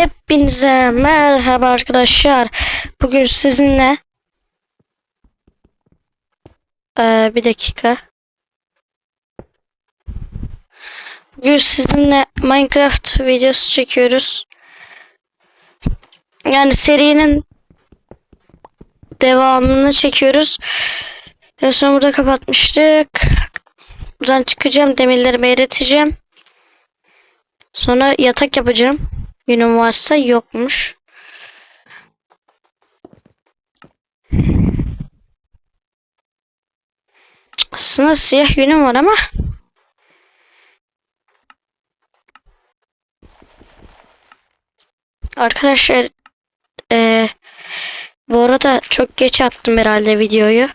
Hepinize merhaba arkadaşlar. Bugün sizinle Ee, bir dakika. Bugün sizinle Minecraft videosu çekiyoruz. Yani serinin devamını çekiyoruz. En son burada kapatmıştık. Buradan çıkacağım. Demirlerimi eriteceğim. Sonra yatak yapacağım. Yünüm varsa yokmuş. Aslında siyah yünüm var ama Arkadaşlar eee, bu arada çok geç attım herhalde videoyu.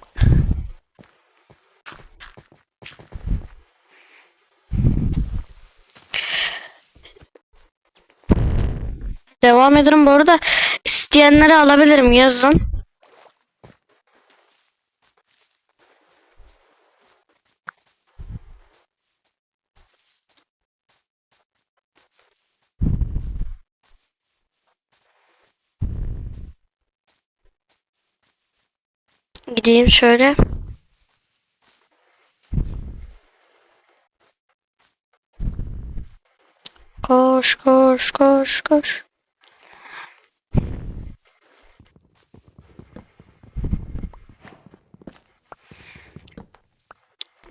Devam ederim bu arada. İsteyenleri alabilirim yazın. Gideyim şöyle. Koş koş koş koş.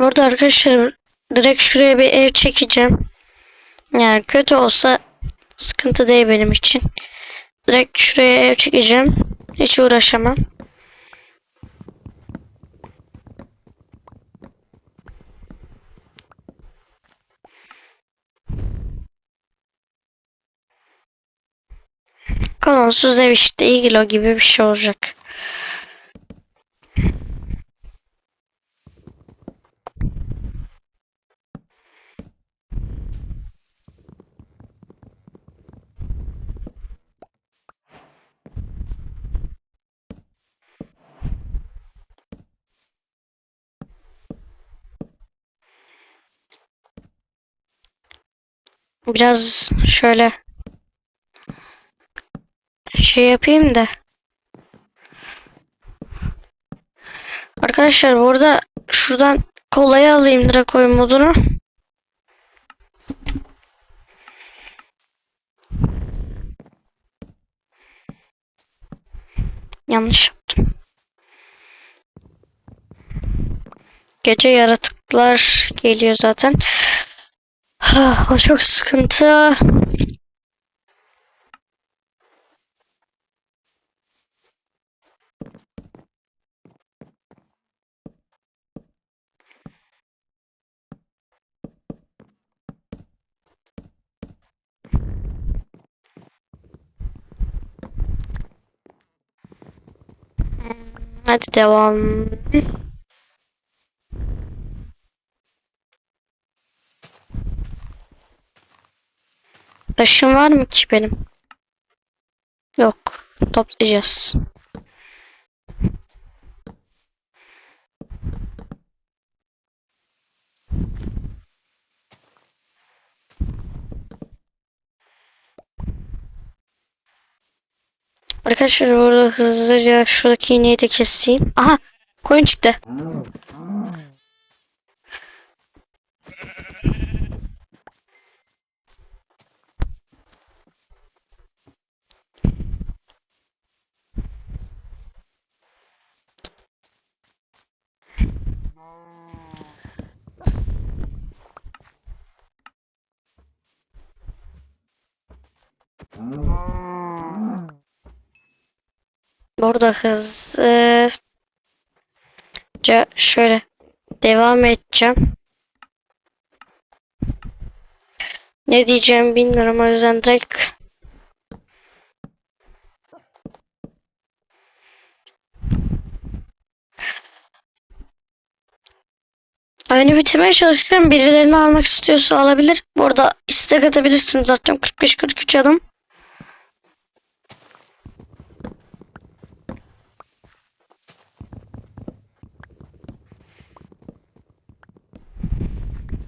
Burada arkadaşlar direkt şuraya bir ev çekeceğim. Yani kötü olsa sıkıntı değil benim için. Direkt şuraya ev çekeceğim. Hiç uğraşamam. Kolonsuz ev işte iglo gibi bir şey olacak. Biraz şöyle şey yapayım da. Arkadaşlar burada şuradan kolayı alayım Dracoy modunu. Yanlış yaptım. Gece yaratıklar geliyor zaten. Ah, O çok sıkıntı. Hadi devam. Taşım var mı ki benim? Yok. Toplayacağız. Arkadaşlar burada hızlıca şuradaki iğneyi de keseyim. Aha koyun çıktı. Burada hızlıca şöyle devam edeceğim. Ne diyeceğim bilmiyorum o yüzden direkt Oyunu bitirmeye çalışıyorum. Birilerini almak istiyorsa alabilir. Bu arada istek atabilirsiniz zaten 45-43 adım.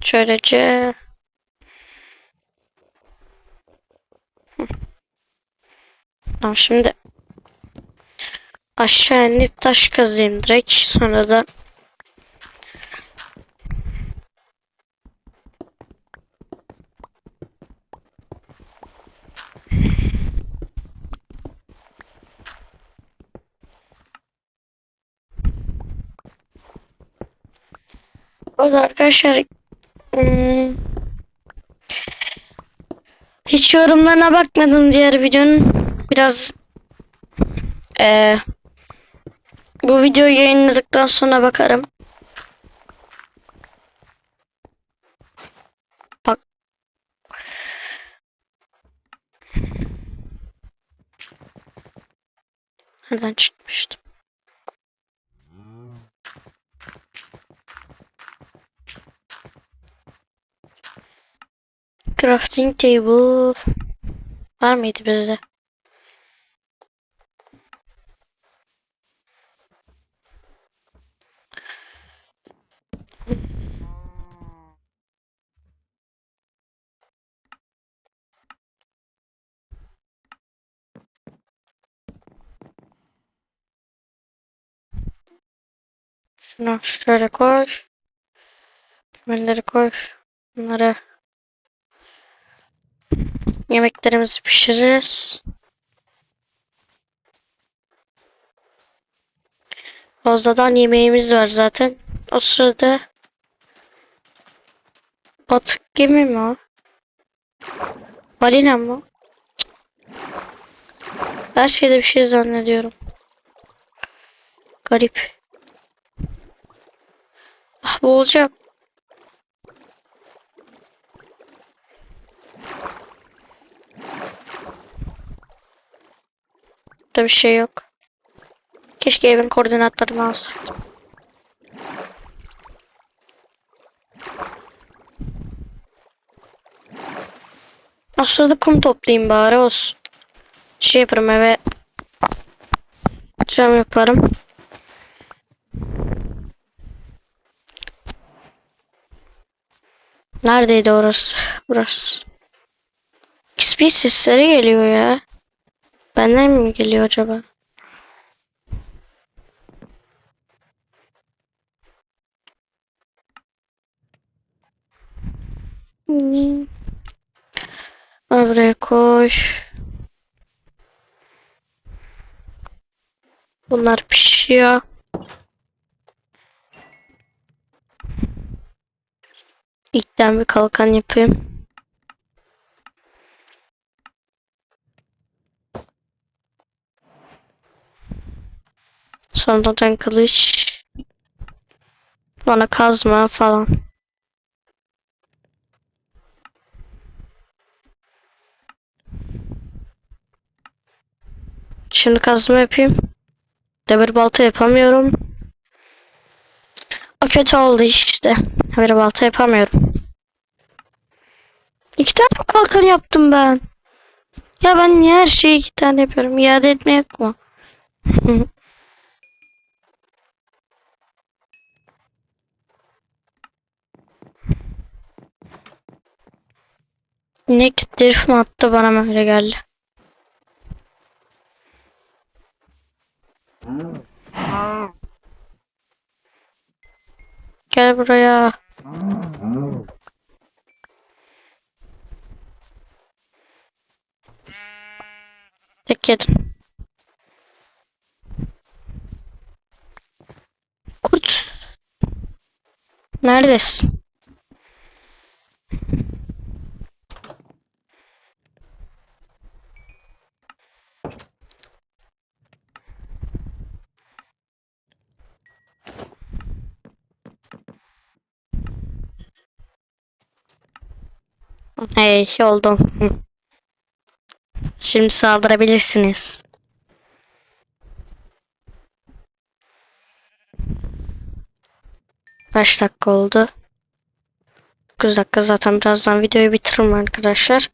Şöylece Tamam şimdi aşağı inip taş kazayım direkt. Sonra da O da arkadaşlar hmm, hiç yorumlarına bakmadım diğer videonun. Biraz eee, bu videoyu yayınladıktan sonra bakarım. Bak. Nereden çıkmıştım? Crafting table var mıydı bizde? Şunu şöyle koy. Kümeleri koy. Bunları Yemeklerimizi pişiririz. Fazladan yemeğimiz var zaten. O sırada batık gemi mi o? Balina mı? Her şeyde bir şey zannediyorum. Garip. Ah boğulacağım. Burada bir şey yok. Keşke evin koordinatlarını alsaydım. Aslında kum toplayayım bari olsun. Şey yaparım eve cam yaparım. Neredeydi orası? Burası. XP sesleri geliyor ya. Benden mi geliyor acaba? Hmm. Onu buraya koy. Bunlar pişiyor. İlkten bir kalkan yapayım. Sonradan kılıç. Sonra kazma falan. Şimdi kazma yapayım. Demir balta yapamıyorum. O kötü oldu işte. Demir balta yapamıyorum. İki tane kalkan yaptım ben. Ya ben niye her şeyi iki tane yapıyorum? İade etme yok mu? İnek drift mi attı bana mı öyle geldi? Gel buraya. Tek yedim. Kurt. Neredesin? Hey oldum. Hı. Şimdi saldırabilirsiniz. Kaç dakika oldu? 9 dakika zaten birazdan videoyu bitiririm arkadaşlar.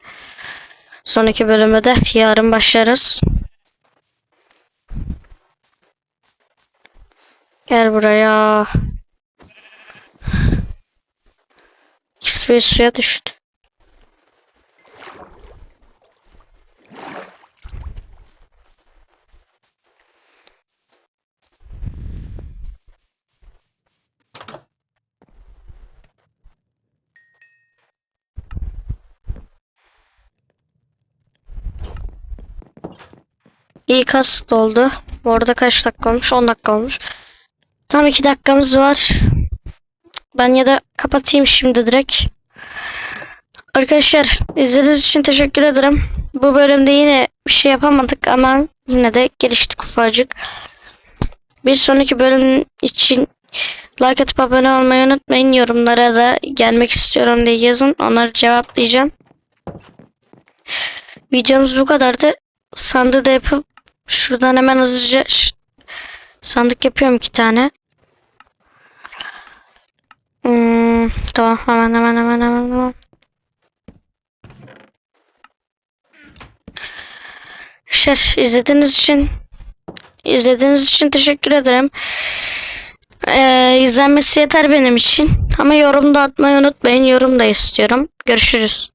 Sonraki bölüme de yarın başlarız. Gel buraya. XP suya düştü. İyi kas doldu. Bu arada kaç dakika olmuş? 10 dakika olmuş. Tam 2 dakikamız var. Ben ya da kapatayım şimdi direkt. Arkadaşlar izlediğiniz için teşekkür ederim. Bu bölümde yine bir şey yapamadık ama yine de geliştik ufacık. Bir sonraki bölüm için like atıp abone olmayı unutmayın. Yorumlara da gelmek istiyorum diye yazın. Onları cevaplayacağım. Videomuz bu kadardı. Sandığı da yapıp şuradan hemen hızlıca sandık yapıyorum iki tane. Hmm, tamam hemen hemen hemen hemen hemen. Arkadaşlar izlediğiniz için izlediğiniz için teşekkür ederim. Ee, izlenmesi yeter benim için. Ama yorum da atmayı unutmayın. Yorum da istiyorum. Görüşürüz.